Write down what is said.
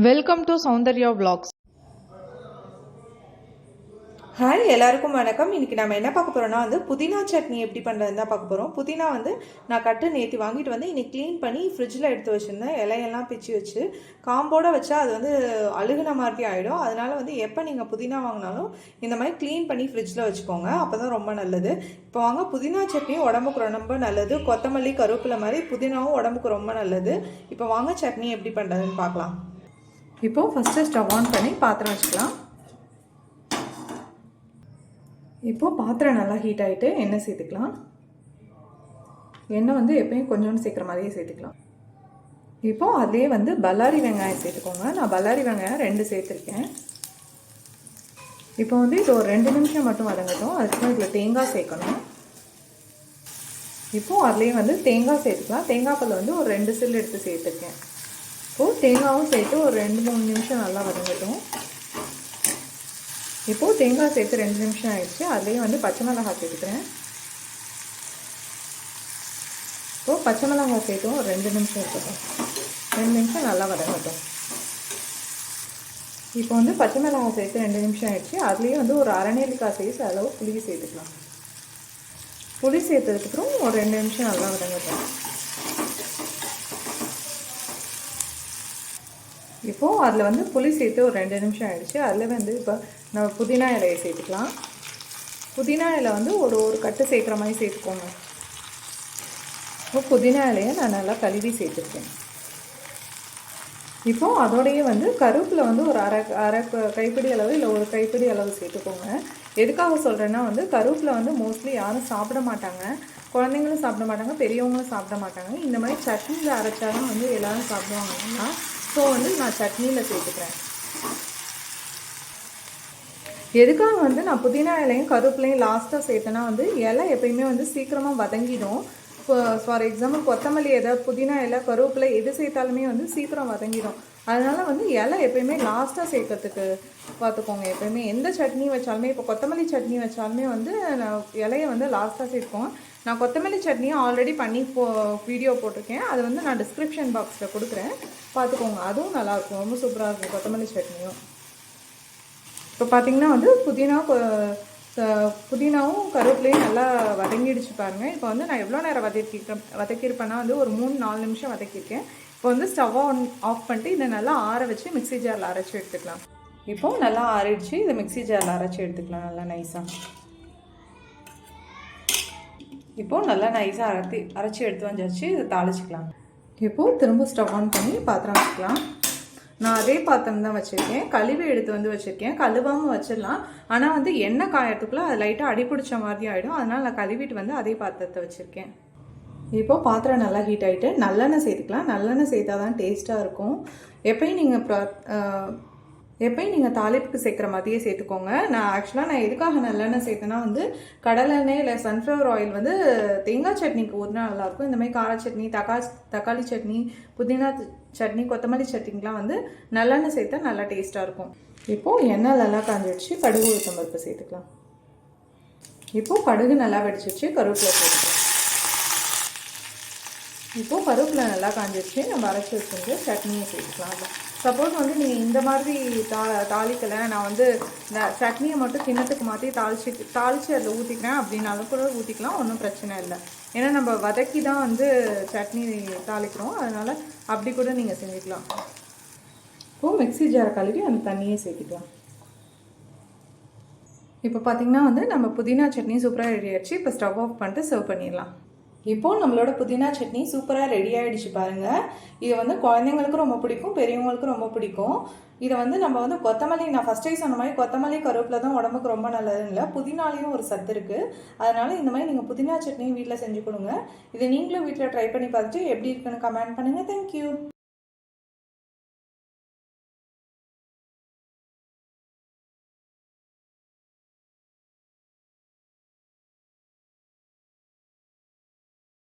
Welcome to Soundarya vlogs. Hi எல்லாருக்கும் வணக்கம். இன்னைக்கு நம்ம என்ன பார்க்க போகிறோம்னா வந்து புதினா சட்னி எப்படி பண்ணுறதுன்னு தான் பார்க்க போகிறோம் புதினா வந்து நான் கட்டு நேற்று வாங்கிட்டு வந்து இன்னைக்கு க்ளீன் பண்ணி ஃப்ரிட்ஜில் எடுத்து வச்சுருந்தேன். இலையெல்லாம் பிச்சு வச்சு காம்போட வச்சா அது வந்து அழுகுன மாதிரி ஆகிடும் அதனால வந்து எப்போ நீங்கள் புதினா வாங்கினாலும் இந்த மாதிரி க்ளீன் பண்ணி ஃப்ரிட்ஜில் வச்சுக்கோங்க. அப்போ தான் ரொம்ப நல்லது. இப்போ வாங்க புதினா சட்னி உடம்புக்கு ரொம்ப நல்லது. கொத்தமல்லி கருவேப்பிலை மாதிரி புதினாவும் உடம்புக்கு ரொம்ப நல்லது. இப்போ வாங்க சட்னி எப்படி பண்ணுறதுன்னு பார்க்கலாம். இப்போ ஃபஸ்ட்டு ஸ்டவ் ஆன் பண்ணி பாத்திரம் வச்சுக்கலாம். இப்போது பாத்திரம் நல்லா ஹீட் ஆகிட்டு எண்ணெய் சேர்த்துக்கலாம். எண்ணெய் வந்து எப்பயும் கொஞ்சோண்டு சேர்க்குற மாதிரியே சேர்த்துக்கலாம். இப்போது அதே வந்து பல்லாரி வெங்காயம் சேர்த்துக்கோங்க. நான் பல்லாரி வெங்காயம் ரெண்டு சேர்த்துருக்கேன். இப்போ வந்து இது ஒரு ரெண்டு நிமிஷம் மட்டும் வதங்கட்டும். அதுக்கப்புறம் இதில் தேங்காய் சேர்க்கணும். இப்போது அதுலேயே வந்து தேங்காய் சேர்த்துக்கலாம். தேங்காய் பல் வந்து ஒரு ரெண்டு சில் எடுத்து சேர்த்துருக்கேன். இப்போது தேங்காயும் சேர்த்து ஒரு ரெண்டு மூணு நிமிஷம் நல்லா வதங்கட்டும். இப்போது தேங்காய் சேர்த்து ரெண்டு நிமிஷம் ஆயிடுச்சு. அதுலேயே வந்து பச்சை மிளகாய் சேர்த்துக்கிறேன். இப்போது பச்சை மிளகாய் சேர்த்தும் ஒரு ரெண்டு நிமிஷம் இருக்கட்டும். ரெண்டு நிமிஷம் நல்லா வதங்கட்டும். இப்போ வந்து பச்சை மிளகாய் சேர்த்து ரெண்டு நிமிஷம் ஆயிடுச்சு. அதுலேயே வந்து ஒரு அரைநெல்லிக்காய் சைஸ் அளவு புளி சேர்த்துக்கலாம். புளி சேர்த்ததுக்கப்புறம் ஒரு ரெண்டு நிமிஷம் நல்லா வதங்கட்டும். இப்போது அதில் வந்து புளி சேர்த்து ஒரு ரெண்டு நிமிஷம் ஆகிடுச்சு அதில் வந்து இப்போ நம்ம புதினா இலையை சேர்த்துக்கலாம். புதினா இலை வந்து ஒரு ஒரு கட்டு சேர்க்குற மாதிரி சேர்த்துக்கோங்க. இப்போ புதினா இலையை நான் நல்லா கழுவி சேர்த்துருக்கேன். இப்போது அதோடையே வந்து கருப்பில் வந்து ஒரு அரை அரை கைப்பிடி அளவு இல்லை ஒரு கைப்பிடி அளவு சேர்த்துக்கோங்க. எதுக்காக சொல்கிறேன்னா வந்து கருப்பில் வந்து மோஸ்ட்லி யாரும் சாப்பிட மாட்டாங்க. குழந்தைங்களும் சாப்பிட மாட்டாங்க பெரியவங்களும் சாப்பிட மாட்டாங்க. இந்த மாதிரி சட்னியில் அரைச்சாலும் வந்து எல்லாரும் சாப்பிடுவாங்கன்னா ஸோ வந்து நான் சட்னியில் சேர்த்துக்கிறேன். எதுக்காக வந்து நான் புதினா இலையும் கருவேப்பிலையும் லாஸ்ட்டாக சேர்த்தேன்னா வந்து இலை எப்பயுமே வந்து சீக்கிரமாக வதங்கிடும். இப்போ ஃபார் எக்ஸாம்பிள் கொத்தமல்லி எதை புதினா இலை கருவேப்பிலை எது சேர்த்தாலுமே வந்து சீக்கிரம் வதங்கிடும். அதனால் வந்து இலை எப்பயுமே லாஸ்ட்டாக சேர்க்கறதுக்கு பார்த்துக்கோங்க. எப்பயுமே எந்த சட்னி வச்சாலுமே இப்போ கொத்தமல்லி சட்னி வச்சாலுமே வந்து நான் இலையை வந்து லாஸ்ட்டாக சேர்ப்போம். நான் கொத்தமல்லி சட்னியும் ஆல்ரெடி பண்ணி போ வீடியோ போட்டிருக்கேன். அது வந்து நான் டிஸ்கிரிப்ஷன் பாக்ஸில் கொடுக்குறேன். பார்த்துக்கோங்க. அதுவும் நல்லாயிருக்கும் ரொம்ப சூப்பராக இருக்கும் கொத்தமல்லி சட்னியும். இப்போ பார்த்தீங்கன்னா வந்து புதினா புதினாவும் கருவேப்பிலையும் நல்லா வதங்கிடுச்சு பாருங்கள் இப்போ வந்து நான் எவ்வளோ நேரம் வதக்கிருக்கேன் வதக்கியிருப்பேன்னா வந்து ஒரு மூணு நாலு நிமிஷம் வதக்கியிருக்கேன். இப்போ வந்து ஸ்டவ் ஆன் ஆஃப் பண்ணிட்டு இதை நல்லா ஆற வச்சு மிக்ஸி ஜாரில் அரைச்சி எடுத்துக்கலாம். இப்போ நல்லா ஆறிடுச்சு. இதை மிக்ஸி ஜாரில் அரைச்சி எடுத்துக்கலாம். நல்லா நைஸாக இப்போது நல்லா நைஸாக அரைத்தி அரைச்சி எடுத்து வந்தாச்சு. இதை தாளிச்சிக்கலாம். இப்போது திரும்ப ஸ்டவ் ஆன் பண்ணி பாத்திரம் வச்சுக்கலாம். நான் அதே பாத்திரம் தான் வச்சுருக்கேன். கழுவி எடுத்து வந்து வச்சுருக்கேன். கழுவாமல் வச்சிடலாம். ஆனால் வந்து எண்ணெய் காயறதுக்குள்ளே அது லைட்டாக அடிப்பிடிச்ச மாதிரி ஆகிடும் அதனால் நான் கழுவிட்டு வந்து அதே பாத்திரத்தை வச்சுருக்கேன். இப்போ பாத்திரம் நல்லா ஹீட் ஆகிட்டு நல்லெண்ணெய் சேர்த்துக்கலாம். நல்லெண்ணெய் சேர்த்தா தான் டேஸ்ட்டாக இருக்கும். எப்பயும் நீங்கள் ப்ரா எப்பயும் நீங்கள் தாளிப்புக்கு சேர்க்குற மாதிரியே சேர்த்துக்கோங்க. நான் ஆக்சுவலாக நான் எதுக்காக நல்லெண்ணெய் சேர்த்தேன்னா வந்து கடலெண்ணெய் இல்லை சன்ஃப்ளவர் ஆயில் வந்து தேங்காய் சட்னிக்கு ஊற்றினா நல்லாயிருக்கும் இந்த மாதிரி கார சட்னி தக்கா தக்காளி சட்னி புதினா சட்னி கொத்தமல்லி சட்னிக்கெலாம் வந்து நல்லெண்ணெய் சேர்த்தா நல்லா டேஸ்ட்டாக இருக்கும். இப்போது எண்ணெய் நல்லா காஞ்சிடுச்சு கடுகு உளுத்தம் பருப்பு சேர்த்துக்கலாம். இப்போது கடுகு நல்லா வெடிச்சிச்சு கருவேப்பிலை இப்போது கருவேப்பிலை நல்லா காஞ்சிருச்சு. நம்ம அரைச்சி வச்சுட்டு சட்னியை சேர்த்துக்கலாம் சப்போஸ் வந்து நீங்கள் இந்த மாதிரி தா தாளிக்கலை நான் வந்து இந்த சட்னியை மட்டும் கிண்ணத்துக்கு மாற்றி தாளிச்சு தாளித்து அதில் ஊற்றிக்கிறேன் அப்படின்னாலும் கூட ஊற்றிக்கலாம் ஒன்றும் பிரச்சனை இல்லை. ஏன்னா நம்ம வதக்கி தான் வந்து சட்னி தாளிக்கிறோம். அதனால் அப்படி கூட நீங்கள் செஞ்சுக்கலாம். இப்போது மிக்ஸி ஜாரை கழுவி அந்த தண்ணியை சேர்த்துக்கலாம். இப்போ பார்த்தீங்கன்னா வந்து நம்ம புதினா சட்னி சூப்பராக ரெடி ஆயிடுச்சு. இப்போ ஸ்டவ் ஆஃப் பண்ணிட்டு சர்வ் பண்ணிடலாம். இப்போ நம்மளோட புதினா சட்னி சூப்பராக ரெடி ஆகிடுச்சு பாருங்கள் இது வந்து குழந்தைங்களுக்கும் ரொம்ப பிடிக்கும் பெரியவங்களுக்கும் ரொம்ப பிடிக்கும். இதை வந்து நம்ம வந்து கொத்தமல்லி நான் ஃபஸ்ட்டே சொன்ன மாதிரி கொத்தமல்லி கருவேப்பிலை தான் உடம்புக்கு ரொம்ப நல்லதுங்களா புதினாலையும் ஒரு சத்து இருக்குது அதனால் இந்த மாதிரி நீங்கள் புதினா சட்னி வீட்டில் செஞ்சு கொடுங்க. இதை நீங்களும் வீட்டில் ட்ரை பண்ணி பார்த்துட்டு எப்படி இருக்குன்னு கமெண்ட் பண்ணுங்கள் தேங்க்யூ